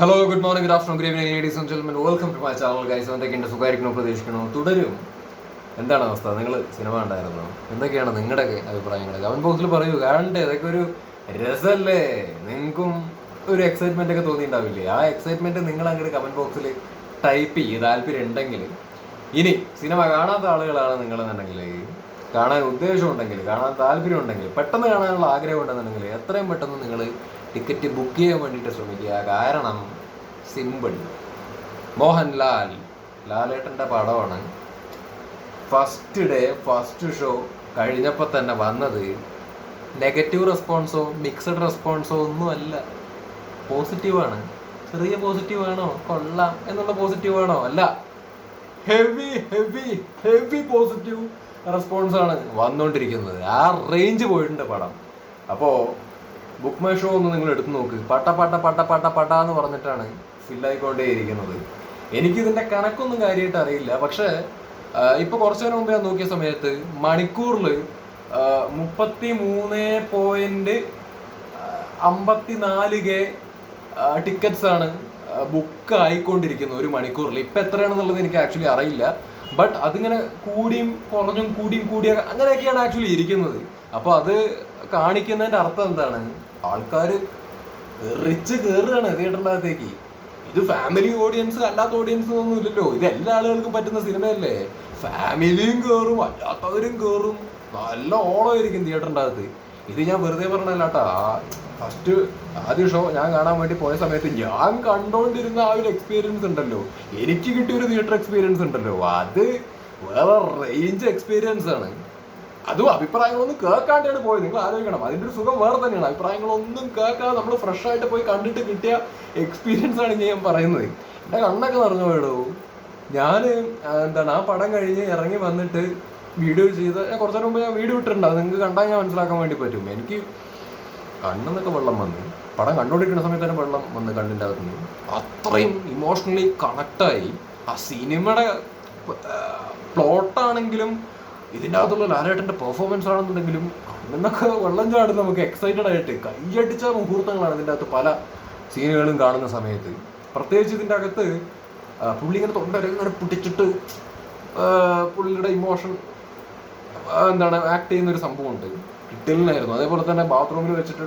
Hello good morning good afternoon good evening ladies and gentlemen welcome to my channel guys എന്തൊക്കെയുണ്ട്? സുഖമായിരിക്കണോ പ്രതീക്ഷിക്കണോ തുടരും. എന്താണ് അവസ്ഥ? നിങ്ങൾ സിനിമ ഉണ്ടായിരുന്നു എന്തൊക്കെയാണ് നിങ്ങളുടെ അഭിപ്രായങ്ങൾ കമന്റ് ബോക്സിൽ പറയൂ. കാണണ്ടേ ഇതൊക്കെ ഒരു രസമല്ലേ നിങ്ങൾക്കും ഒരു എക്സൈറ്റ്മെന്റ് ഒക്കെ തോന്നിയിട്ടുണ്ടാവില്ലേ? ആ എക്സൈറ്റ്മെന്റ് നിങ്ങൾ അങ്ങോട്ട് കമന്റ് ബോക്സിൽ ടൈപ്പ് ചെയ്ത് താല്പര്യം ഉണ്ടെങ്കിൽ. ഇനി സിനിമ കാണാത്ത ആളുകളാണ് നിങ്ങളെന്നുണ്ടെങ്കിൽ കാണാൻ ഉദ്ദേശമുണ്ടെങ്കിൽ കാണാൻ താല്പര്യം ഉണ്ടെങ്കിൽ പെട്ടെന്ന് കാണാനുള്ള ആഗ്രഹം ഉണ്ടെന്നുണ്ടെങ്കിൽ എത്രയും പെട്ടെന്ന് നിങ്ങൾ ടിക്കറ്റ് ബുക്ക് ചെയ്യാൻ വേണ്ടിയിട്ട് ശ്രമിക്കുക. കാരണം സിമ്പിൾ മോഹൻലാൽ ലാലേട്ടന്റെ പടമാണ്. ഫസ്റ്റ് ഡേ ഫസ്റ്റ് ഷോ കഴിഞ്ഞപ്പോൾ തന്നെ വന്നത് നെഗറ്റീവ് റെസ്പോൺസോ മിക്സഡ് റെസ്പോൺസോ ഒന്നുമല്ല പോസിറ്റീവാണ് ചെറിയ പോസിറ്റീവ് ആണോ കൊള്ളാം. എന്നുള്ള പോസിറ്റീവ് ആണോ അല്ല. ഹെവി ഹെവി ഹെവി പോസിറ്റീവ് റെസ്പോൺസാണ് വന്നുകൊണ്ടിരിക്കുന്നത് ആ റേഞ്ച് പോയിട്ടുണ്ട് പടം. അപ്പോൾ ബുക്ക് മൈ ഷോ ഒന്ന് നിങ്ങൾ എടുത്തു നോക്ക്. പട്ട പട്ട പട്ട പട്ട പട്ട എന്ന് പറഞ്ഞിട്ടാണ് ഫില്ലായിക്കൊണ്ടേയിരിക്കുന്നത് എനിക്കിതിന്റെ കണക്കൊന്നും കാര്യമായിട്ട് അറിയില്ല. പക്ഷേ ഇപ്പോൾ കുറച്ചു നേരം മുമ്പ് ഞാൻ നോക്കിയ സമയത്ത് മണിക്കൂറിൽ മുപ്പത്തി മൂന്ന് പോയിന്റ് അമ്പത്തിനാല് കെ ടിക്കറ്റ്സ് ആണ് ബുക്ക് ആയിക്കൊണ്ടിരിക്കുന്നത് ഒരു മണിക്കൂറിൽ ഇപ്പം എത്രയാണെന്നുള്ളത് എനിക്ക് ആക്ച്വലി അറിയില്ല. ബട്ട് അതിങ്ങനെ കൂടിയും കുറഞ്ഞും കൂടിയും കൂടിയ അങ്ങനെയൊക്കെയാണ് ആക്ച്വലി ഇരിക്കുന്നത്. അപ്പോൾ അത് കാണിക്കുന്നതിന്റെ അർത്ഥം എന്താണ്? ആൾക്കാർ റിച്ച് കയറുകയാണ് തിയേറ്ററിന്റെ അകത്തേക്ക് ഇത് ഫാമിലി ഓഡിയൻസ് അല്ലാത്ത ഓഡിയൻസ് ഒന്നും ഇല്ലല്ലോ. ഇത് എല്ലാ ആളുകൾക്കും പറ്റുന്ന സിനിമയല്ലേ? ഫാമിലിയും കയറും അല്ലാത്തവരും കയറും നല്ല ഓളമായിരിക്കും തിയേറ്ററിന്റെ അകത്ത് ഇത് ഞാൻ വെറുതെ പറഞ്ഞല്ലാട്ടാ ഫസ്റ്റ് ആദ്യ ഷോ ഞാൻ കാണാൻ വേണ്ടി പോയ സമയത്ത് ഞാൻ കണ്ടോണ്ടിരുന്ന ആ ഒരു എക്സ്പീരിയൻസ് ഉണ്ടല്ലോ. എനിക്ക് കിട്ടിയ ഒരു തിയേറ്റർ എക്സ്പീരിയൻസ് ഉണ്ടല്ലോ. അത് വേറെ റേഞ്ച് എക്സ്പീരിയൻസ് ആണ്. അതും അഭിപ്രായങ്ങളൊന്നും കേൾക്കാണ്ടാണ് പോയത്. നിങ്ങൾ ആലോചിക്കണം. അതിന്റെ ഒരു സുഖം വേറെ തന്നെയാണ്. അഭിപ്രായങ്ങളൊന്നും കേൾക്കാതെ നമ്മൾ ഫ്രഷ് ആയിട്ട് പോയി കണ്ടിട്ട് കിട്ടിയ എക്സ്പീരിയൻസ് ആണ് ഞാൻ പറയുന്നത്. എന്റെ കണ്ണൊക്കെ നിറഞ്ഞു പോയടോ. ഞാൻ എന്താണ് ആ പടം കഴിഞ്ഞ് ഇറങ്ങി വന്നിട്ട് വീഡിയോ ചെയ്ത് കുറച്ചു മുമ്പ് ഞാൻ വീഡിയോ ഇട്ടിട്ടുണ്ട്. അത് നിങ്ങൾക്ക് കണ്ടാൽ ഞാൻ മനസ്സിലാക്കാൻ വേണ്ടി പറ്റും. എനിക്ക് കണ്ണെന്നൊക്കെ വെള്ളം വന്നു പടം കണ്ടുകൊണ്ടിരിക്കുന്ന സമയത്ത് തന്നെ വെള്ളം വന്ന് കണ്ണിന്റെ അകത്ത് നിന്ന് അത്രയും ഇമോഷണലി കണക്റ്റായി ആ സിനിമയുടെ പ്ലോട്ടാണെങ്കിലും ഇതിന്റെ അകത്തുള്ള ലാലേട്ടന്റെ പെർഫോമൻസ് ആണെന്നുണ്ടെങ്കിലും കണ്ണെന്നൊക്കെ വെള്ളം ചാടുന്ന നമുക്ക് എക്സൈറ്റഡ് ആയിട്ട് കൈയടിച്ച മുഹൂർത്തങ്ങളാണ് ഇതിന്റെ അകത്ത് പല സീനുകളും കാണുന്ന സമയത്ത്. പ്രത്യേകിച്ച് ഇതിന്റെ അകത്ത് പുള്ളി ഇങ്ങനെ തൊണ്ടര ഇങ്ങനെ പിടിച്ചിട്ട് പുള്ളിയുടെ ഇമോഷൻ എന്താണ് ആക്ട് ചെയ്യുന്ന ഒരു സംഭവമുണ്ട്. കിട്ടലിനായിരുന്നു അതേപോലെ തന്നെ ബാത്റൂമിൽ വെച്ചിട്ട്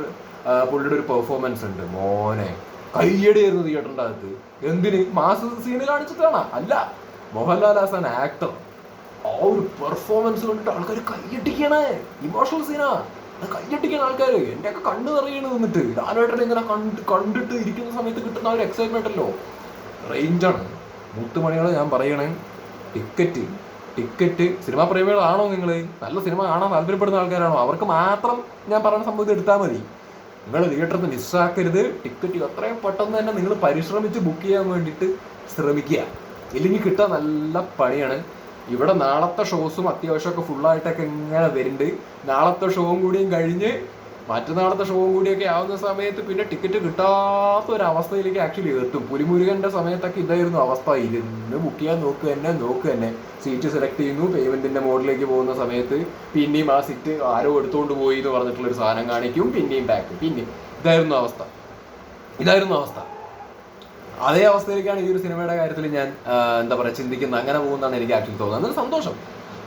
പുള്ളിയുടെ ഒരു പെർഫോമൻസ് ഉണ്ട്. മോനെ കയ്യടിയായിരുന്നു തിയേറ്ററിന്റെ അകത്ത്. എന്തിന്? മാസ് സീന് കാണിച്ചിട്ടാണ്? അല്ല. മോഹൻലാൽ ആസ് ആൻ ആക്ടർ ആ ഒരു പെർഫോമൻസ് കണ്ടിട്ട് ആൾക്കാർ കയ്യടിക്കണേ. ഇമോഷണൽ സീനാ അത് കയ്യടിക്കണ ആൾക്കാർ എന്റെയൊക്കെ കണ്ണ് നിറയണ് നിന്നിട്ട്. ലാലേട്ടനെ ഇങ്ങനെ കണ്ട് കണ്ടിട്ട് ഇരിക്കുന്ന സമയത്ത് കിട്ടുന്ന ഒരു എക്സൈറ്റ്മെന്റ് അല്ലോ. റേഞ്ചാണ് മുത്തുമണികളെ ഞാൻ പറയണേ. ടിക്കറ്റ് ടിക്കറ്റ് സിനിമാ പ്രേമികളാണോ നിങ്ങൾ നല്ല സിനിമ കാണാൻ താല്പര്യപ്പെടുന്ന ആൾക്കാരാണോ? അവർക്ക് മാത്രം ഞാൻ പറയുന്ന സംഭവം എടുത്താൽ മതി. നിങ്ങൾ തിയേറ്ററിൽ നിന്ന് മിസ്സാക്കരുത് ടിക്കറ്റ് എത്രയും പെട്ടെന്ന് തന്നെ നിങ്ങൾ പരിശ്രമിച്ച് ബുക്ക് ചെയ്യാൻ വേണ്ടിയിട്ട് ശ്രമിക്കുക. ഇല്ലെങ്കിൽ കിട്ടാൻ നല്ല പണിയാണ്. ഇവിടെ നാളത്തെ ഷോസും അത്യാവശ്യമൊക്കെ ഫുള്ളായിട്ടൊക്കെ ഇങ്ങനെ വരുന്നുണ്ട്. നാളത്തെ ഷോവും കൂടിയും കഴിഞ്ഞ് മറ്റന്നാളത്തെ ഷോവും കൂടിയൊക്കെ ആവുന്ന സമയത്ത് പിന്നെ ടിക്കറ്റ് കിട്ടാത്ത ഒരു അവസ്ഥയിലേക്ക് ആക്ച്വലി എത്തും. പുലിമുരുകന്റെ സമയത്തൊക്കെ ഇതായിരുന്നു അവസ്ഥ. ഇരുന്ന് ബുക്ക് ചെയ്യാൻ നോക്ക് തന്നെ നോക്ക് തന്നെ. സീറ്റ് സെലക്ട് ചെയ്യുന്നു പേയ്മെന്റിന്റെ മോഡിലേക്ക് പോകുന്ന സമയത്ത് പിന്നെയും ആ സീറ്റ് ആരോ എടുത്തുകൊണ്ട് പോയി എന്ന് പറഞ്ഞിട്ടുള്ള ഒരു സാധനം കാണിക്കും പിന്നെയും ബാക്ക് പിന്നെ ഇതായിരുന്നു അവസ്ഥ. ഇതായിരുന്നു അവസ്ഥ. അതേ അവസ്ഥയിലേക്കാണ് ഈ ഒരു സിനിമയുടെ കാര്യത്തിൽ ഞാൻ എന്താ പറയുക ചിന്തിക്കുന്നത്. അങ്ങനെ പോകുന്നതാണ് എനിക്ക് ആക്ച്വലി തോന്നുന്നത്. അതൊരു സന്തോഷം.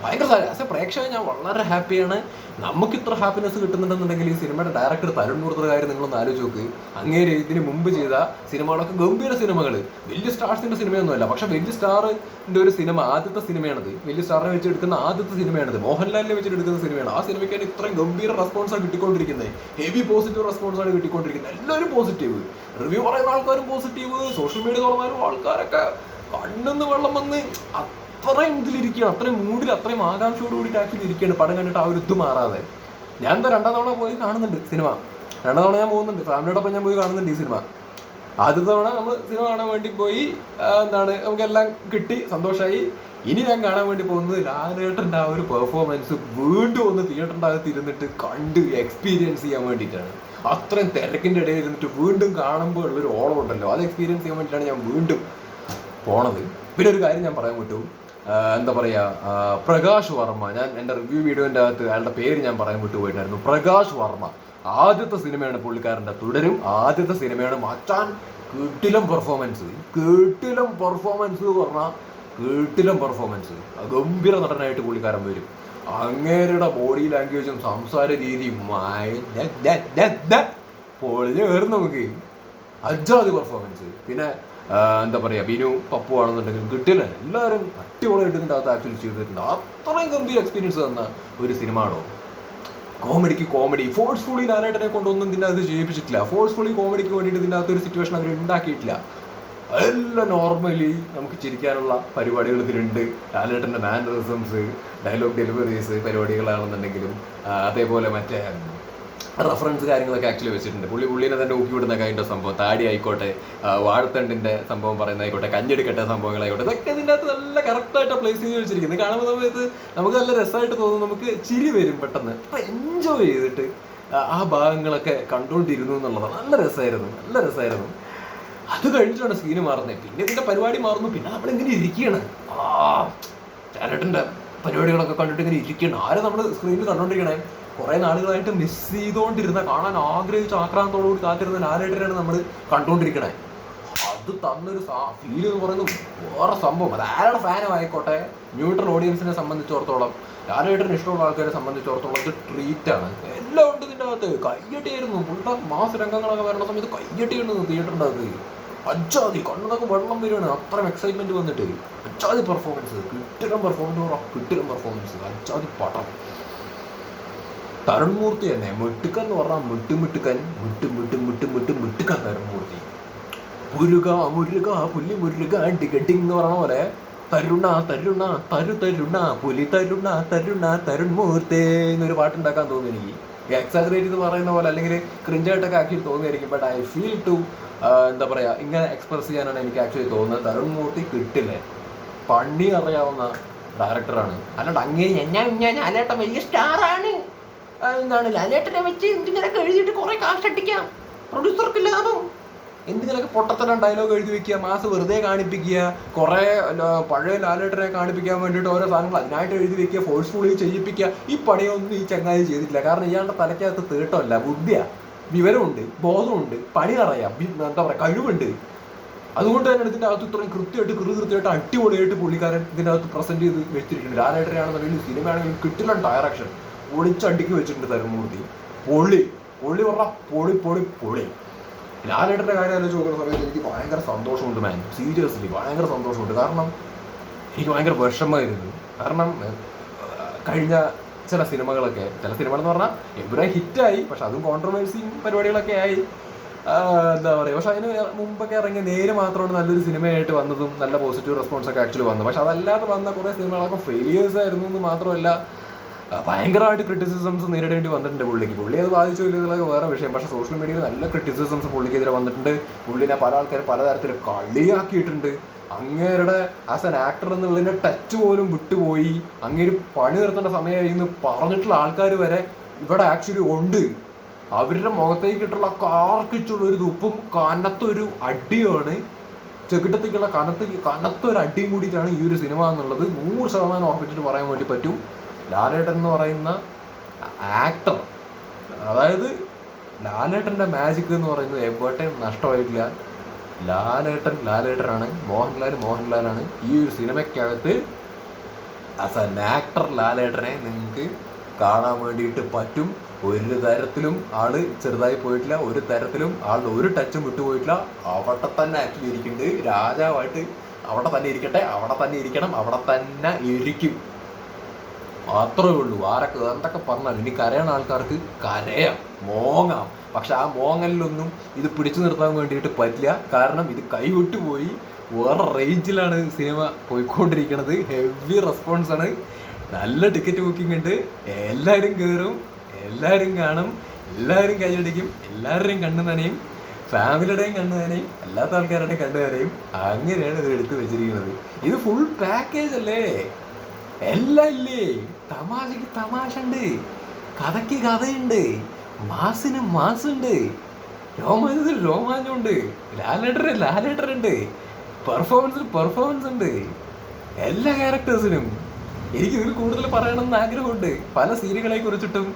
ഭയങ്കര എ പ്രേക്ഷകൻ ഞാൻ വളരെ ഹാപ്പിയാണ്. നമുക്ക് ഇത്ര ഹാപ്പിനെസ് കിട്ടുന്നുണ്ടെന്നുണ്ടെങ്കിൽ ഈ സിനിമയുടെ ഡയറക്ടർ തരുൺ മൂർത്തയുടെ കാര്യം നിങ്ങളൊന്ന് ആലോചിച്ച് നോക്ക്. അങ്ങേര് ഇതിന് മുമ്പ് ചെയ്ത സിനിമകളൊക്കെ ഗംഭീര സിനിമകൾ വലിയ സ്റ്റാർസിന്റെ സിനിമയൊന്നുമല്ല പക്ഷെ വലിയ സ്റ്റാറിന്റെ ഒരു സിനിമ ആദ്യത്തെ സിനിമയാണത് വലിയ സ്റ്റാറിനെ വെച്ച് എടുക്കുന്ന ആദ്യത്തെ സിനിമയാണത് മോഹൻലാലിനെ വെച്ചിട്ട് എടുക്കുന്ന സിനിമയാണ് ആ സിനിമയ്ക്ക് ഇത്രയും ഗംഭീര റെസ്പോൺസാണ് കിട്ടിക്കൊണ്ടിരിക്കുന്നത് ഹെവി പോസിറ്റീവ് റെസ്പോൺസാണ് കിട്ടിക്കൊണ്ടിരിക്കുന്നത് എല്ലാവരും പോസിറ്റീവ് റിവ്യൂ പറയുന്ന ആൾക്കാരും പോസിറ്റീവ് സോഷ്യൽ മീഡിയ തുറന്നാലും ആൾക്കാരൊക്കെ കണ്ണെന്ന് വെള്ളം വന്ന് അത്രയും ഇതിലിരിക്കുകയാണ് അത്രയും മൂഡിൽ അത്രയും ആകാംക്ഷയോട് കൂടി ആക്കി ഇരിക്കുകയാണ് പടം കണ്ടിട്ട് ആ ഒരു ഇത് മാറാതെ. ഞാൻ എന്താ രണ്ടാം തവണ പോയി കാണുന്നുണ്ട് സിനിമ. രണ്ടാം തവണ ഞാൻ പോകുന്നുണ്ട്. ഫാമിലിയോടൊപ്പം ഞാൻ പോയി കാണുന്നുണ്ട് ഈ സിനിമ. ആദ്യ തവണ നമ്മൾ സിനിമ കാണാൻ വേണ്ടി പോയി എന്താണ് നമുക്കെല്ലാം കിട്ടി സന്തോഷമായി ഇനി ഞാൻ കാണാൻ വേണ്ടി പോകുന്നത് ലാലേട്ടന്റെ ആ ഒരു പെർഫോമൻസ് വീണ്ടും ഒന്ന് തിയേറ്ററിന്റെ അകത്ത് ഇരുന്നിട്ട് കണ്ട് എക്സ്പീരിയൻസ് ചെയ്യാൻ വേണ്ടിയിട്ടാണ്. അത്രയും തിരക്കിന്റെ ഇടയിൽ ഇരുന്നിട്ട് വീണ്ടും കാണുമ്പോൾ ഉള്ളൊരു ഓളം ഉണ്ടല്ലോ അത് എക്സ്പീരിയൻസ് ചെയ്യാൻ വേണ്ടിയിട്ടാണ് ഞാൻ വീണ്ടും പോണത്. പിന്നെ ഒരു കാര്യം ഞാൻ പറയാൻ ആ, എന്താ പറയാ പ്രകാശ് വർമ്മ. ഞാൻ എന്റെ റിവ്യൂ വീഡിയോന്റെ അകത്ത് അയാളുടെ പേര് ഞാൻ പറയാൻ വിട്ടുപോയിട്ടായിരുന്നു. പ്രകാശ് വർമ്മ. ആദ്യത്തെ സിനിമയാണ് പുള്ളിക്കാരന്റെ തുടരും. ആദ്യത്തെ സിനിമയാണ് മച്ചാൻ കേട്ടിലും പെർഫോമൻസ് കേട്ടിലും പെർഫോമൻസ് എന്ന് പറഞ്ഞാൽ കീട്ടിലും പെർഫോമൻസ് ഗംഭീര നടനായിട്ട് പുള്ളിക്കാരൻ വരും. അങ്ങേരുടെ ബോഡി ലാംഗ്വേജും സംസാര രീതിയും പൊളിഞ്ഞ് കയറും നമുക്ക്. അജാതി പെർഫോമൻസ് പിന്നെ എന്താ പറയുക ബിനു പപ്പു ആണെന്നുണ്ടെങ്കിലും കിട്ടില്ല എല്ലാവരും അടിപൊളിയായിട്ട് ഇതിന്റെ അകത്ത് ആക്ച്വലി ചെയ്തിട്ടുണ്ട്. അത്രയും ഗംഭീര എക്സ്പീരിയൻസ് തന്ന ഒരു സിനിമ ആണോ കോമഡിക്ക് കോമഡി. ഫോഴ്സ്ഫുള്ളി ലാലേട്ടനെ കൊണ്ടൊന്നും ഇതിന്റെ അകത്ത് ചെയ്യിപ്പിച്ചിട്ടില്ല. ഫോഴ്സ്ഫുള്ളി കോമഡിക്ക് വേണ്ടിയിട്ട് ഇതിന്റെ അകത്ത് ഒരു സിറ്റുവേഷൻ അവർ ഉണ്ടാക്കിയിട്ടില്ല. എല്ലാം നോർമലി നമുക്ക് ചിരിക്കാനുള്ള പരിപാടികൾ ഇതിലുണ്ട്. ലാലേട്ടന്റെ മാനറിസംസ് ഡയലോഗ് ഡെലിവറീസ് പരിപാടികളാണെന്നുണ്ടെങ്കിലും അതേപോലെ മറ്റേ റെഫറൻസ് കാര്യങ്ങളൊക്കെ ആക്ച്വലി വെച്ചിട്ടുണ്ട്. പുള്ളി പുള്ളിനെ തന്നെ ഊക്കി വിടുന്ന കൈന്റെ സംഭവം. താടി ആയിക്കോട്ടെ വാഴത്തണ്ടിന്റെ സംഭവം പറയുന്നതായിക്കോട്ടെ കഞ്ഞെടുക്കട്ടെ സംഭവങ്ങളായിക്കോട്ടെ ഇതൊക്കെ ഇതിന്റെ അകത്ത് നല്ല കറക്റ്റായിട്ട് പ്ലേസ് ചെയ്ത് വെച്ചിരിക്കുന്നത്. കാണുമ്പോൾ സമയത്ത് നമുക്ക് നല്ല രസമായിട്ട് തോന്നും നമുക്ക് ചിരി വരും പെട്ടെന്ന്. അപ്പൊ എൻജോയ് ചെയ്തിട്ട് ആ- ഭാഗങ്ങളൊക്കെ കണ്ടുകൊണ്ടിരുന്നു എന്നുള്ളതാണ്. നല്ല രസമായിരുന്നു നല്ല രസമായിരുന്നു. അത് കഴിഞ്ഞിട്ടാണ് സീന് മാറുന്നത്. പിന്നെ ഇതിന്റെ പരിപാടി മാറുന്നു. പിന്നെ നമ്മളിങ്ങനെ ഇരിക്കുകയാണ്? ആ ചേട്ടന്റെ പരിപാടികളൊക്കെ കണ്ടിട്ട് ഇങ്ങനെ ഇരിക്കണം ആരെ നമ്മൾ സ്ക്രീനിൽ കണ്ടോണ്ടിരിക്കണേ? കുറെ നാളുകളായിട്ട് മിസ് ചെയ്തുകൊണ്ടിരുന്ന കാണാൻ ആഗ്രഹിച്ച ആക്രാന്തത്തോടുകൂടി കാത്തിരുന്ന ലാലേട്ടനാണ് നമ്മൾ കണ്ടുകൊണ്ടിരിക്കണേ അത് തന്നൊരു ഫീൽ എന്ന് പറയുന്നത് വേറെ സംഭവം. അത് ആരുടെ ഫാനും ആയിക്കോട്ടെ? ന്യൂട്രൽ ഓഡിയൻസിനെ സംബന്ധിച്ചിടത്തോളം ലാലേട്ടന് ഇഷ്ടമുള്ള ആൾക്കാരെ സംബന്ധിച്ചിടത്തോളം ഇത് ട്രീറ്റാണ് എല്ലാം ഉണ്ട് ഇതിന്റെ അകത്ത്. കയ്യട്ടിയായിരുന്നു പുള്ള മാസ രംഗങ്ങളൊക്കെ വരണ സമയത്ത് കയ്യട്ടിയായിരുന്നു തിയേറ്ററിന്റെ അകത്ത്. അജാതി കണ്ണൊക്കെ വെള്ളം വരുവാണ് അത്രയും എക്സൈറ്റ്മെന്റ് വന്നിട്ട്. അജാതി പെർഫോമൻസ് കിട്ടിരം പെർഫോമൻസ് കിട്ടിരം പെർഫോമൻസ് അജാതി പടം. തരുൺമൂർത്തി തന്നെ. മിട്ടുക്കൻ എന്ന് പറഞ്ഞാൽ മിട്ടു മിട്ടുക്കൻ. മിട്ടു മിട്ടു മിട്ടു മിട്ടു മിട്ടുക്കൻ തരുൺമൂർത്തി. മുരുക മുരുക പുലി മുരുക ഡിഗഡിങ് എന്ന് പറഞ്ഞ പോലെ. തരുണ തരുണ തരു തരുണ പുലി തരുണ തരുണ തരുൺമൂർത്തി എന്നൊരു പാട്ടുണ്ടാക്കാൻ തോന്നി എനിക്ക്. എക്സാഗ്രേറ്റ് എന്ന് പറയുന്ന പോലെ അല്ലെങ്കിൽ ക്രിഞ്ചായിട്ടൊക്കെ ആക്ച്വലി തോന്നിയായിരിക്കും. ബട്ട് ഐ ഫീൽ ടു എന്താ പറയുക ഇങ്ങനെ എക്സ്പ്രസ് ചെയ്യാനാണ് എനിക്ക് ആക്ച്വലി തോന്നുന്നത്. തരുൺ മൂർത്തി കിട്ടില്ലേ? പണി അറിയാവുന്ന ഡയറക്ടറാണ് അല്ലാണ്ട് അങ്ങേ ഞാൻ വലിയ സ്റ്റാറാണ് എന്താണ്? ലാലേട്ടനെ വെച്ച് എന്തിങ്ങനെയൊക്കെ എഴുതിയിട്ട് കുറെ കാശ് അടിക്കാം. പ്രൊഡ്യൂസർക്ക് ലാഭം എന്തിനൊക്കെ പൊട്ടത്തരം ഡയലോഗ് എഴുതി വെക്കുക? മാസ് വെറുതെ കാണിപ്പിക്കുക. കുറേ പഴയ ലാലേട്ടനെ കാണിപ്പിക്കാൻ വേണ്ടിയിട്ട് ഓരോ സാധനങ്ങൾ അതിനായിട്ട് എഴുതി വെക്കുക ഫോഴ്സ്ഫുള്ളി ചെയ്യിപ്പിക്കുക. ഈ പണിയൊന്നും ഈ ചങ്ങാതി ചെയ്തിട്ടില്ല. കാരണം ഇയാളുടെ തലയ്ക്കകത്ത് തീട്ടമല്ല ബുദ്ധിയാ. വിവരമുണ്ട് ബോധമുണ്ട് പണി അറിയാം എന്താ പറയുക കഴിവുണ്ട്. അതുകൊണ്ട് തന്നെ ഇതിന്റെ അകത്ത് ഇത്രയും കൃത്യമായിട്ട് കൃതി കൃത്യമായിട്ട് അടിപൊളിയായിട്ട് പുള്ളിക്കാരൻ ഇതിന്റെ അകത്ത് പ്രസന്റ് ചെയ്ത് വെച്ചിരിക്കുന്നത് ലാലേട്ടനെയാണെന്നുണ്ടെങ്കിലും സിനിമയാണെങ്കിലും കിട്ടില്ല ഡയറക്ഷൻ പൊളിച്ചടിക്ക് വെച്ചിട്ടുണ്ട് തരുമൂർത്തി. പൊളി. പൊളി പറഞ്ഞ പൊളി പൊളി പൊളി. ലാലേട്ടന്റെ കാര്യം ആലോചിച്ച് നോക്കുന്ന സമയത്ത് എനിക്ക് ഭയങ്കര സന്തോഷമുണ്ട് മാൻ സീരിയസ്ലി ഭയങ്കര സന്തോഷമുണ്ട്. കാരണം എനിക്ക് ഭയങ്കര വിഷമമായിരുന്നു. കാരണം കഴിഞ്ഞ ചില സിനിമകളൊക്കെ ചില സിനിമകൾ എന്ന് പറഞ്ഞാൽ എവിടെ ഹിറ്റായി പക്ഷെ അതും കോൺട്രവേഴ്സിയും പരിപാടികളൊക്കെ ആയി. എന്താ പറയുക പക്ഷെ അതിന് മുമ്പൊക്കെ ഇറങ്ങിയ നേര് മാത്രമാണ് നല്ലൊരു സിനിമയായിട്ട് വന്നതും നല്ല പോസിറ്റീവ് റെസ്പോൺസ് ഒക്കെ ആക്ച്വലി വന്നു പക്ഷെ അതല്ലാതെ വന്ന കുറേ സിനിമകളൊക്കെ ഫെയിലിയേഴ്സ് ആയിരുന്നു എന്ന് മാത്രമല്ല ഭയങ്കരമായിട്ട് ക്രിറ്റിസിസംസ് നേരിടേണ്ടി വന്നിട്ടുണ്ട് പുള്ളിക്ക്. പുള്ളി അത് ബാധിച്ചു ഇല്ലെന്നുള്ളത് വേറെ വിഷയം. പക്ഷേ സോഷ്യൽ മീഡിയയിൽ നല്ല ക്രിറ്റിസിസംസ് പുള്ളിക്കെതിരെ വന്നിട്ടുണ്ട്. പുള്ളിനെ പല ആൾക്കാരും പലതരത്തിൽ കളിയാക്കിയിട്ടുണ്ട്. അങ്ങേരുടെ ആസ് ആൻ ആക്ടർ എന്നുള്ളതിന്റെ ടച്ച് പോലും വിട്ടുപോയി. അങ്ങേര് പണി നിർത്തേണ്ട സമയമായി എന്ന് പറഞ്ഞിട്ടുള്ള ആൾക്കാർ വരെ ഇവിടെ ആക്ച്വലി ഉണ്ട്. അവരുടെ മുഖത്തേക്കിട്ടുള്ള കാർക്കിച്ചുള്ള ഒരു തുപ്പും കനത്തൊരു അടിയാണ്. ചെകിട്ടത്തേക്കുള്ള കനത്ത് കനത്തൊരു അടിയും കൂടിയിട്ടാണ് ഈ ഒരു സിനിമ എന്നുള്ളത്. നൂറ് ശതമാനം ഉറപ്പിച്ചിട്ട് പറയാൻ വേണ്ടി പറ്റും. ലാലേട്ടൻ എന്ന് പറയുന്ന ആക്ടർ അതായത് ലാലേട്ടന്റെ മാജിക് എന്ന് പറയുന്നത് എവിടെ നഷ്ടമായിട്ടില്ല. ലാലേട്ടൻ ലാലേട്ടനാണ്. മോഹൻലാൽ മോഹൻലാലാണ്. ഈ ഒരു സിനിമയ്ക്കകത്ത് ആസ് ആൻ ആക്ടർ ലാലേട്ടനെ നിങ്ങൾക്ക് കാണാൻ വേണ്ടിയിട്ട് പറ്റും. ഒരു തരത്തിലും ആൾ ചെറുതായി പോയിട്ടില്ല. ഒരു തരത്തിലും ആളുടെ ഒരു ടച്ചും വിട്ടുപോയിട്ടില്ല അവിടെ തന്നെ ആക്ച്വലി ഇരിക്കുന്നുണ്ട്. രാജാവായിട്ട് അവിടെ തന്നെ ഇരിക്കട്ടെ. അവിടെ തന്നെ ഇരിക്കണം. അവിടെ തന്നെ ഇരിക്കും. മാത്രമേ ഉള്ളൂ. ആരൊക്കെ എന്തൊക്കെ പറഞ്ഞാൽ ഇനി കരയണ ആൾക്കാർക്ക് കരയാം. മോങ്ങാം. പക്ഷെ ആ മോങ്ങലിലൊന്നും ഇത് പിടിച്ചു നിർത്താൻ വേണ്ടിയിട്ട് പറ്റില്ല. കാരണം ഇത് കൈവിട്ടുപോയി വേറെ റേഞ്ചിലാണ് സിനിമ പോയിക്കൊണ്ടിരിക്കുന്നത് ഹെവി റെസ്പോൺസാണ് നല്ല ടിക്കറ്റ് ബുക്കിംഗ് ഉണ്ട്. എല്ലാവരും കയറും എല്ലാവരും കാണും. എല്ലാവരും കൈയടിക്കും എല്ലാവരുടെയും കണ്ണു നനയും. ഫാമിലിയുടെയും കണ്ണു നനയും. അല്ലാത്ത ആൾക്കാരുടെയും കണ്ണു നനയും. അങ്ങനെയാണ് ഇത് എടുത്തു വെച്ചിരിക്കുന്നത്. ഇത് ഫുൾ പാക്കേജ് അല്ലേ? എല്ലാം ഇല്ലേ തമാശക്ക് തമാശ ഉണ്ട് കഥയ്ക്ക് കഥയുണ്ട്. മാസിന് മാസുണ്ട്. രോമാഞ്ചത്തിൽ രോമാഞ്ചമുണ്ട്. ലാലേട്ടന് ലാലേട്ടർ ഉണ്ട് പെർഫോമൻസിൽ പെർഫോമൻസ് ഉണ്ട് എല്ലാ ക്യാരക്ടേഴ്സിനും എനിക്ക് ഇതിൽ കൂടുതൽ പറയണമെന്ന് ആഗ്രഹമുണ്ട്. പല സീനുകളെ കുറിച്ചിട്ടും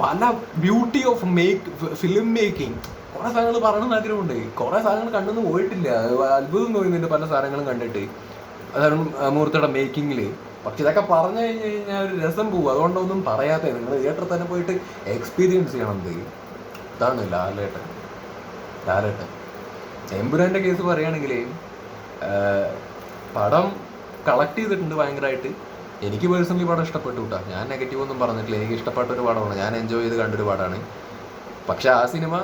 പല beauty of make film making കുറെ സാധനങ്ങൾ പറയണമെന്ന് ആഗ്രഹമുണ്ട്. കുറേ സാധനങ്ങൾ കണ്ടെന്ന് പോയിട്ടില്ല. അത്ഭുതം തോന്നുന്നുണ്ട് പല സാധനങ്ങളും കണ്ടിട്ട്. അതാണ് മുഹൂർത്തയുടെ മേക്കിങ്ങിൽ പക്ഷെ ഇതൊക്കെ പറഞ്ഞു കഴിഞ്ഞു കഴിഞ്ഞാൽ ഒരു രസം പോകും അതുകൊണ്ടൊന്നും പറയാത്ത നിങ്ങൾ തിയേറ്ററിൽ തന്നെ പോയിട്ട് എക്സ്പീരിയൻസ് ചെയ്യണം ഇത് ഇതാണ് ലാലേട്ടൻ. ലാലേട്ടൻ. എമ്പുരാന്റെ കേസ് പറയുകയാണെങ്കിൽ പടം കളക്ട് ചെയ്തിട്ടുണ്ട് ഭയങ്കരമായിട്ട് എനിക്ക് പേഴ്സണലി പടം ഇഷ്ടപ്പെട്ടു കേട്ടോ ഞാൻ നെഗറ്റീവ് ഒന്നും പറഞ്ഞിട്ടില്ല. എനിക്ക് ഇഷ്ടപ്പെട്ട ഒരു പടമാണ്. ഞാൻ എൻജോയ് ചെയ്ത് കണ്ടൊരു പടമാണ് പക്ഷേ ആ സിനിമ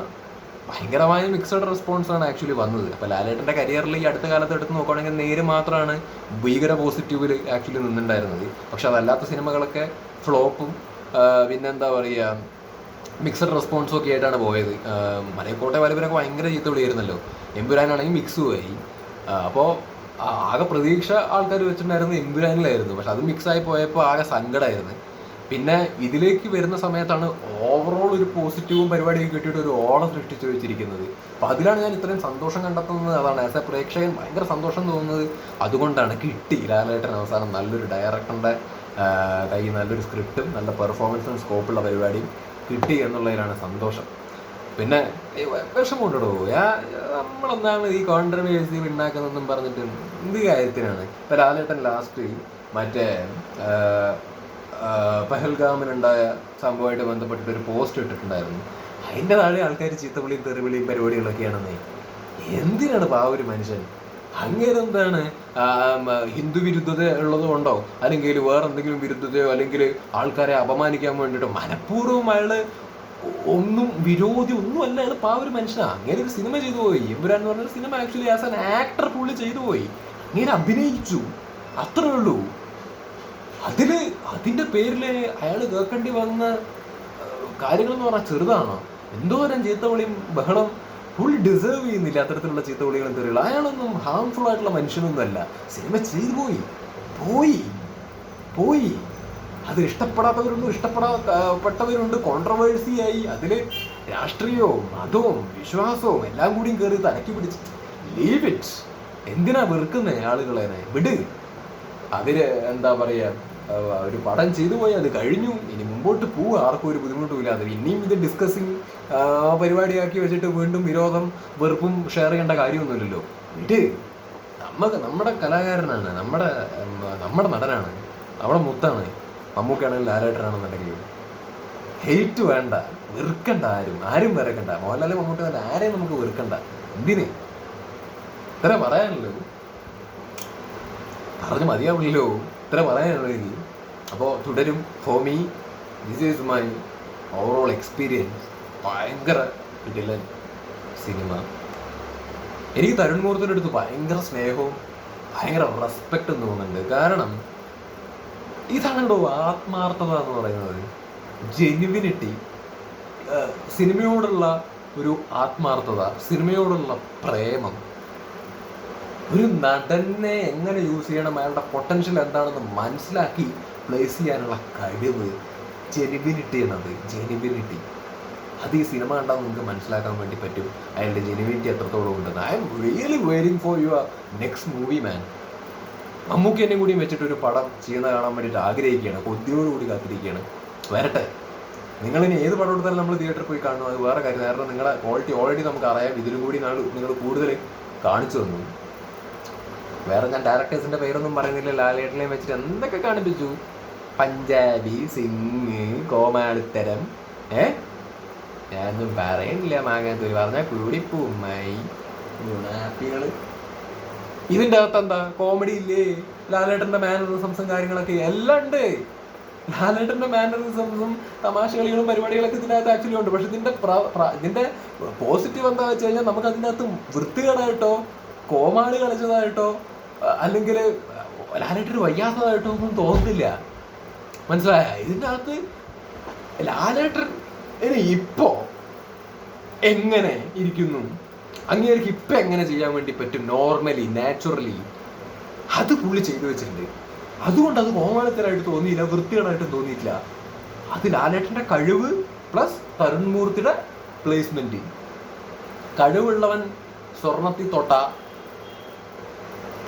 ഭയങ്കരമായ മിക്സഡ് റെസ്പോൺസ് ആണ് ആക്ച്വലി വന്നത്. അപ്പോൾ ലാലേട്ടന്റെ കരിയറിൽ ഈ അടുത്ത കാലത്ത് എടുത്ത് നോക്കുകയാണെങ്കിൽ നേര് മാത്രമാണ് ഭീകര പോസിറ്റീവിൽ ആക്ച്വലി നിന്നുണ്ടായിരുന്നത്. പക്ഷെ അതല്ലാത്ത സിനിമകളൊക്കെ ഫ്ലോപ്പും പിന്നെന്താ പറയുക മിക്സഡ് റെസ്പോൺസും ഒക്കെ ആയിട്ടാണ് പോയത്. മലയക്കോട്ടെ വലവരൊക്കെ ഭയങ്കര ചീത്ത വിളിയായിരുന്നല്ലോ. എമ്പുരാനാണെങ്കിൽ മിക്സ് പോയി അപ്പോൾ ആകെ പ്രതീക്ഷ ആൾക്കാർ വെച്ചിട്ടുണ്ടായിരുന്നു എമ്പുരാനിലായിരുന്നു. പക്ഷെ അത് മിക്സായി പോയപ്പോൾ ആകെ സങ്കടമായിരുന്നു പിന്നെ ഇതിലേക്ക് വരുന്ന സമയത്താണ് ഓവറോൾ ഒരു പോസിറ്റീവും പരിപാടിയും കിട്ടിയിട്ട് ഒരു ഓളം സൃഷ്ടിച്ചു വെച്ചിരിക്കുന്നത്. അപ്പം അതിലാണ് ഞാൻ ഇത്രയും സന്തോഷം കണ്ടെത്തുന്നത്. അതാണ് ആസ് എ പ്രേക്ഷകൻ ഭയങ്കര സന്തോഷം തോന്നുന്നത്. അതുകൊണ്ടാണ് കിട്ടി ലാലേട്ടൻ അവസാനം നല്ലൊരു ഡയറക്ടറിന്റെ കയ്യിൽ നല്ലൊരു സ്ക്രിപ്റ്റും നല്ല പെർഫോമൻസും സ്കോപ്പുള്ള പരിപാടിയും കിട്ടി എന്നുള്ളതിലാണ് സന്തോഷം. പിന്നെ വിഷമമുണ്ടോ നമ്മളെന്താണ് ഈ കോൺട്രവേഴ്സി ഉണ്ടാക്കുന്നതെന്നും പറഞ്ഞിട്ട് എന്ത് കാര്യത്തിനാണ്? ഇപ്പം ലാലേട്ടൻ ലാസ്റ്റ് മറ്റേ പഹൽഗാമിനുണ്ടായ സംഭവമായിട്ട് ബന്ധപ്പെട്ടിട്ട് ഒരു പോസ്റ്റ് ഇട്ടിട്ടുണ്ടായിരുന്നു. അതിന്റെ താഴെ ആൾക്കാർ ചീത്തവിളിയും തെറിവിളിയും പരിപാടികളൊക്കെയാണെന്നേ. എന്തിനാണ് പാവ ഒരു മനുഷ്യൻ? അങ്ങനെ എന്താണ് ഹിന്ദു വിരുദ്ധത ഉള്ളത് കൊണ്ടോ? അല്ലെങ്കിൽ വേറെ എന്തെങ്കിലും വിരുദ്ധതയോ അല്ലെങ്കിൽ ആൾക്കാരെ അപമാനിക്കാൻ വേണ്ടിയിട്ടോ? മനഃപൂർവം അയാൾ ഒന്നും വിരോധി ഒന്നും അല്ല. അയാൾ പാവ ഒരു മനുഷ്യനാണ് അങ്ങനെ ഒരു സിനിമ ചെയ്തു പോയി. എമ്പുരാൻ എന്ന് പറഞ്ഞ സിനിമ ആക്ച്വലി ആസ് ആൻ ആക്ടർ പുള്ളി ചെയ്തു പോയി. അങ്ങനെ അഭിനയിച്ചു. അത്രേ ഉള്ളൂ. അതിൽ അതിന്റെ പേരിൽ അയാൾ കേൾക്കേണ്ടി വന്ന കാര്യങ്ങൾ എന്ന് പറഞ്ഞാൽ ചെറുതാണോ? എന്തോരം ചീത്തവിളിയും ബഹളം പുള്ളി ഡിസേർവ് ചെയ്യുന്നില്ല അത്തരത്തിലുള്ള ചീത്തവിളികളും തെറികളും. അയാളൊന്നും ഹാംഫുൾ ആയിട്ടുള്ള മനുഷ്യനൊന്നുമല്ല സിനിമ ചെയ്തു പോയി. പോയി. പോയി. അത് ഇഷ്ടപ്പെടാത്തവരുണ്ട് ഇഷ്ടപ്പെടാപ്പെട്ടവരുണ്ട് കോൺട്രവേഴ്സിയായി അതിൽ രാഷ്ട്രീയവും മതവും വിശ്വാസവും എല്ലാം കൂടിയും കയറി തലക്കി പിടിച്ച് ലീവ് ഇറ്റ് എന്തിനാ വെറുക്കുന്നേ ആളുകളെ? വിട്. അതിന് എന്താ പറയാ ഒരു പടം ചെയ്തു പോയി അത് കഴിഞ്ഞു. ഇനി മുമ്പോട്ട് പോവുക. ആർക്കും ഒരു ബുദ്ധിമുട്ടും അത് ഇനിയും ഇത് ഡിസ്കസിങ് പരിപാടിയാക്കി വെച്ചിട്ട് വീണ്ടും വിരോധം വെറുപ്പും ഷെയർ ചെയ്യേണ്ട കാര്യമൊന്നുമില്ലല്ലോ. ഇത് നമുക്ക് നമ്മുടെ കലാകാരനാണ്. നമ്മുടെ നമ്മുടെ നടനാണ്. നമ്മുടെ മുത്താണ്. മമ്മൂക്കാണെങ്കിലും ലാലേട്ടനാണെന്നുണ്ടെങ്കിലും. ഹെയ്റ്റ് വേണ്ട. വെറുക്കണ്ട ആരും. ആരും വെറുക്കണ്ട. മോഹൻലാലെ മമ്മൂട്ടി വേണ്ട ആരെയും നമുക്ക് വെറുക്കണ്ട. എന്തിന്? ഇത്ര പറയാനല്ലോ പറഞ്ഞ് മതിയാവില്ലല്ലോ. ഇത്ര പറയാനുള്ളൂ ഇനി. അപ്പോൾ Thudarum. For me this is my overall experience. ഭയങ്കര കിട്ടില്ല സിനിമ. എനിക്ക് തരുൺ മൂർത്തിന്റെ അടുത്ത് ഭയങ്കര സ്നേഹവും ഭയങ്കര റെസ്പെക്റ്റും തോന്നുന്നുണ്ട്. കാരണം ഇതാണല്ലോ ആത്മാർത്ഥത എന്ന് പറയുന്നത്. ജെനുവിനിറ്റി സിനിമയോടുള്ള ഒരു ആത്മാർത്ഥത സിനിമയോടുള്ള പ്രേമം. ഒരു നടനെ എങ്ങനെ യൂസ് ചെയ്യണം? അയാളുടെ പൊട്ടൻഷ്യൽ എന്താണെന്ന് മനസ്സിലാക്കി പ്ലേസ് ചെയ്യാനുള്ള കഴിവ് ജെനുവിനിറ്റി എന്നത് ജെനുവിനിറ്റി അത് ഈ സിനിമ കണ്ടാൽ നിങ്ങൾക്ക് മനസ്സിലാക്കാൻ വേണ്ടി പറ്റും. അയാളുടെ ജെനുവിനിറ്റി എത്രത്തോളം ഉണ്ടെന്ന്. I'm really waiting for your next movie man മമ്മൂക്കി എന്നെ കൂടിയും വെച്ചിട്ട് ഒരു പടം ചെയ്യുന്ന കാണാൻ വേണ്ടിയിട്ട് ആഗ്രഹിക്കുകയാണ്. കൊതിയോടുകൂടി കാത്തിരിക്കുകയാണ്. വരട്ടെ. നിങ്ങളിനി ഏത് പടം എടുത്താലും നമ്മൾ തിയേറ്ററിൽ പോയി കാണണം അത് വേറെ കാര്യം. കാരണം നിങ്ങളുടെ ക്വാളിറ്റി ഓൾറെഡി നമുക്ക് അറിയാം. ഇതിലും കൂടി നിങ്ങൾ കൂടുതൽ കാണിച്ചു തന്നു. വേറെ ഞാൻ ഡയറക്ടേഴ്സിന്റെ പേരൊന്നും പറയുന്നില്ല. ലാലേട്ടനെയും വെച്ചിട്ട് എന്തൊക്കെ കാണിപ്പിച്ചു? പഞ്ചാബി സിംഗ് കോമാളിത്തരം. ഏ? ഞാനൊന്നും പറയുന്നില്ല. മാങ്ങാത്തൂര് പറഞ്ഞ കൂടിപ്പൂമായി ഗുണാപ്പികൾ ഇതിന്റെ അകത്ത് എന്താ? കോമഡി ഇല്ലേ? ലാലേട്ടന്റെ മാനറിസംസും കാര്യങ്ങളൊക്കെ എല്ലാം ഉണ്ട്. ലാലേട്ടന്റെ മാനറിസംസും തമാശകളികളും പരിപാടികളൊക്കെ ഇതിന്റെ അകത്ത് ആക്ച്വലി ഉണ്ട്. പക്ഷെ ഇതിന്റെ ഇതിന്റെ പോസിറ്റീവ് എന്താ വെച്ച് കഴിഞ്ഞാൽ നമുക്ക് അതിന്റെ അകത്ത് വൃത്തികേടായിട്ടോ കോമാളി കളിച്ചതായിട്ടോ അല്ലെങ്കിൽ ലാലേട്ടന് വയ്യാത്തതായിട്ടോ ഒന്നും തോന്നുന്നില്ല. മനസ്സിലായ? ഇതിന്റെ അകത്ത് ലാലേട്ടൻ ഇപ്പോ എങ്ങനെ ഇരിക്കുന്നു? അങ്ങേർക്ക് ഇപ്പൊ എങ്ങനെ ചെയ്യാൻ വേണ്ടി പറ്റും? നോർമലി നാച്ചുറലി അത് പുള്ളി ചെയ്തു വെച്ചിട്ടുണ്ട്. അതുകൊണ്ട് അത് കോമാളിത്തരായിട്ട് തോന്നിയില്ല വൃത്തികേടായിട്ടും തോന്നിയിട്ടില്ല. അത് ലാലേട്ടന്റെ കഴിവ് പ്ലസ് തരുൺമൂർത്തിയുടെ പ്ലേസ്മെന്റ് കഴിവുള്ളവൻ സ്വർണത്തിൽ തൊട്ട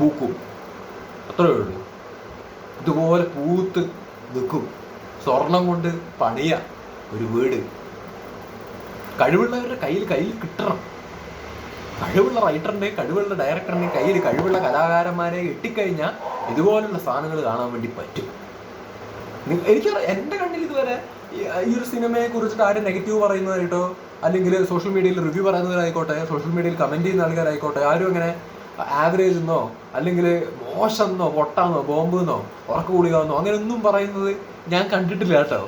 പൂക്കും. അത്രേ ഉള്ളൂ. ഇതുപോലെ പൂത്ത് നിൽക്കും. സ്വർണം കൊണ്ട് പണിയ ഒരു വീട്. കഴിവുള്ളവരുടെ കയ്യിൽ കയ്യിൽ കിട്ടണം. കഴിവുള്ള റൈറ്ററിന്റെയും കഴിവുള്ള ഡയറക്ടറിന്റെയും കയ്യിൽ കഴിവുള്ള കലാകാരന്മാരെ എട്ടിക്കഴിഞ്ഞാൽ ഇതുപോലുള്ള സാധനങ്ങൾ കാണാൻ വേണ്ടി പറ്റും. എനിക്കറിയാം എനിക്ക് എന്റെ കണ്ണിൽ ഇതുവരെ ഈ ഒരു സിനിമയെ കുറിച്ചിട്ട് ആരും നെഗറ്റീവ് പറയുന്നതായിട്ടോ അല്ലെങ്കിൽ സോഷ്യൽ മീഡിയയിൽ റിവ്യൂ പറയുന്നവരായിക്കോട്ടെ സോഷ്യൽ മീഡിയയിൽ കമന്റ് ചെയ്യുന്ന ആൾക്കാരായിക്കോട്ടെ ആരും അങ്ങനെ ആവറേജ് എന്നോ അല്ലെങ്കിൽ മോശമെന്നോ പൊട്ടാന്നോ ബോംബെന്നോ ഉറക്ക കൂടികാന്നോ അങ്ങനെ ഒന്നും പറയുന്നത് ഞാൻ കണ്ടിട്ടില്ല കേട്ടോ.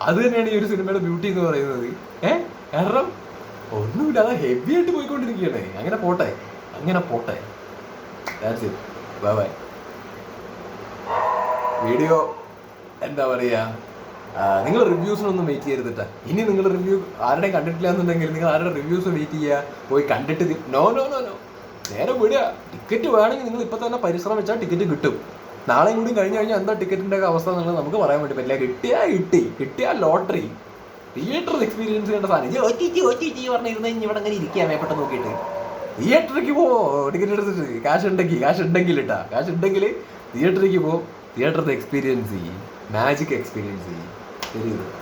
അത് തന്നെയാണ് ഈ ഒരു സിനിമയുടെ ബ്യൂട്ടി എന്ന് പറയുന്നത്. ഏ? കാരണം ഒന്നുമില്ല അത് ഹെവി ആയിട്ട് പോയിക്കൊണ്ടിരിക്കുകയാണ്. അങ്ങനെ പോട്ടെ അങ്ങനെ പോട്ടെ. That's it bye bye video എന്താ പറയാ? നിങ്ങൾ റിവ്യൂസിനൊന്നും വെയിറ്റ് ചെയ്യരുതിട്ട ഇനി നിങ്ങൾ റിവ്യൂ ആരുടെയും കണ്ടിട്ടില്ല എന്നുണ്ടെങ്കിൽ നിങ്ങൾ ആരുടെ റിവ്യൂസ് വെയിറ്റ് ചെയ്യുക? പോയി കണ്ടിട്ട് നോ നോ നോ നോ നേരെ വിടുക. ടിക്കറ്റ് വേണമെങ്കിൽ നിങ്ങൾ ഇപ്പൊ തന്നെ പരിശ്രമിച്ചാൽ ടിക്കറ്റ് കിട്ടും. നാളെയും കൂടി കഴിഞ്ഞ് കഴിഞ്ഞാൽ എന്താ ടിക്കറ്റിന്റെ ഒക്കെ അവസ്ഥ എന്നുള്ളത് നമുക്ക് പറയാൻ വേണ്ടി പറ്റില്ല കിട്ടിയാ കിട്ടി. കിട്ടിയാ ലോട്ടറി. തിയേറ്റർ എക്സ്പീരിയൻസ് ചെയ്യേണ്ട സാധനം. ഇനി ഇവിടെ അങ്ങനെ ഇരിക്കുക മേപ്പെട്ട നോക്കിയിട്ട്. തിയേറ്ററിലേക്ക് പോ. ടിക്കറ്റ് എടുത്തിട്ട് കാശ് ഉണ്ടെങ്കിൽ കാശ് ഉണ്ടെങ്കിൽ ഇട്ടാ. കാശ് ഉണ്ടെങ്കിൽ തിയേറ്ററിലേക്ക് പോ. തിയേറ്ററിൽ എക്സ്പീരിയൻസ് ചെയ്യും. മാജിക് എക്സ്പീരിയൻസ് ചെയ്യും. ശരി